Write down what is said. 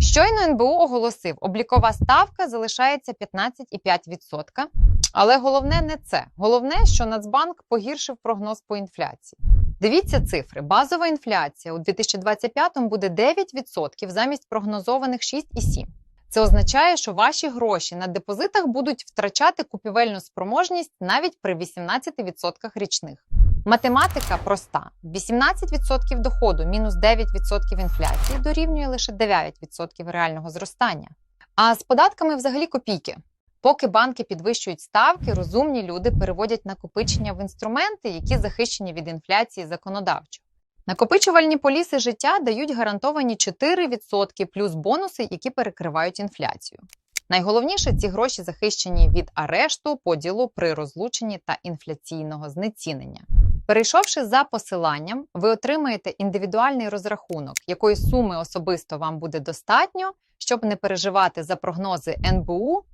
Щойно НБУ оголосив, облікова ставка залишається 15,5%. Але головне не це. Головне, що Нацбанк погіршив прогноз по інфляції. Дивіться цифри. Базова інфляція у 2025 буде 9% замість прогнозованих 6,7%. Це означає, що ваші гроші на депозитах будуть втрачати купівельну спроможність навіть при 18% річних. Математика проста: 18% доходу мінус 9% інфляції дорівнює лише 9% реального зростання. А з податками взагалі копійки. Поки банки підвищують ставки, розумні люди переводять накопичення в інструменти, які захищені від інфляції законодавчо. Накопичувальні поліси життя дають гарантовані 4% плюс бонуси, які перекривають інфляцію. Найголовніше, ці гроші захищені від арешту, поділу при розлученні та інфляційного знецінення. Перейшовши за посиланням, ви отримаєте індивідуальний розрахунок, якої суми особисто вам буде достатньо, щоб не переживати за прогнози НБУ